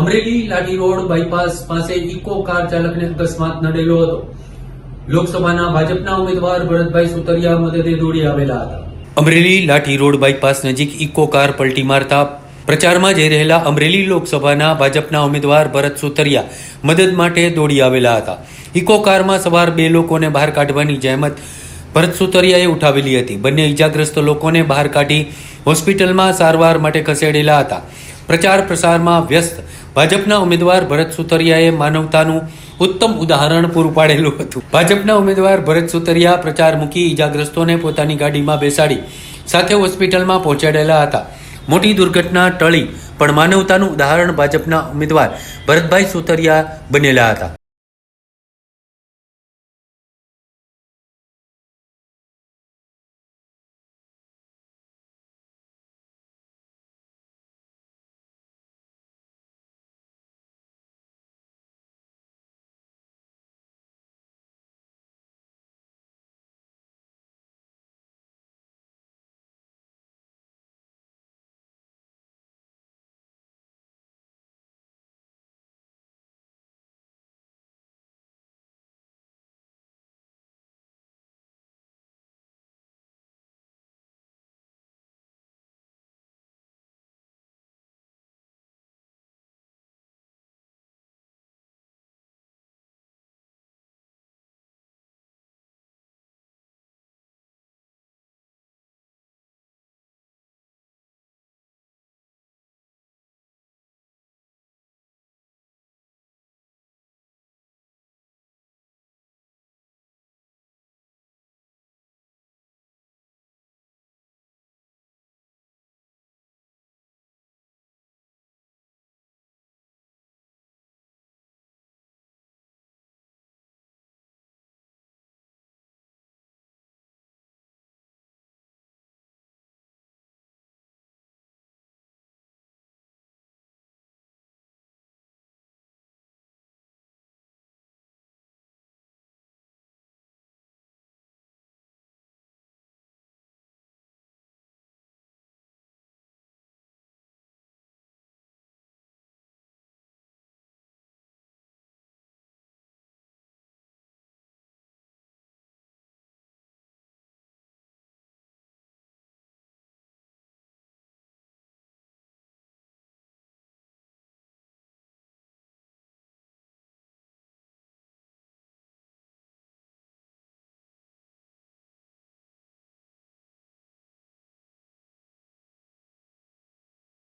Amreli Lathi road bypass પાસે Eeco car ચાલકને અકસ્માત નડેલો હતો. લોકસભાના ભાજપના ઉમેદવાર ભરતભાઈ સુતરિયા મદદે દોડી આવેલા હતા. અમરેલી લાઠી રોડ બાયપાસ નજીક ઇકો કાર પલટી મારતા પ્રચારમાં જઈ રહેલા અમરેલી લોકસભાના ભાજપના ઉમેદવાર ભરત સુતરિયા મદદ માટે દોડી આવેલા હતા. ઇકો કારમાં સવાર બે લોકોને બહાર કાઢવાની જહેમત ભરત સુતરિયાએ ઉઠાવેલી હતી. બંને ઇજાગ્રસ્ત લોકોને બહાર કાઢી હોસ્પિટલમાં સારવાર માટે ખસેડેલા હતા. પ્રચાર પ્રસારમાં વ્યસ્ત ભાજપના ઉમેદવાર ભરત સુતરિયાએ માનવતાનું ઉત્તમ ઉદાહરણ પૂરું પાડેલું હતું. ભાજપના ઉમેદવાર ભરત સુતરિયા પ્રચાર મૂકી ઇજાગ્રસ્તોને પોતાની ગાડીમાં બેસાડી સાથે હોસ્પિટલમાં પહોંચાડેલા હતા. મોટી દુર્ઘટના ટળી, પણ માનવતાનું ઉદાહરણ ભાજપના ઉમેદવાર ભરતભાઈ સુતરિયા બનેલા હતા.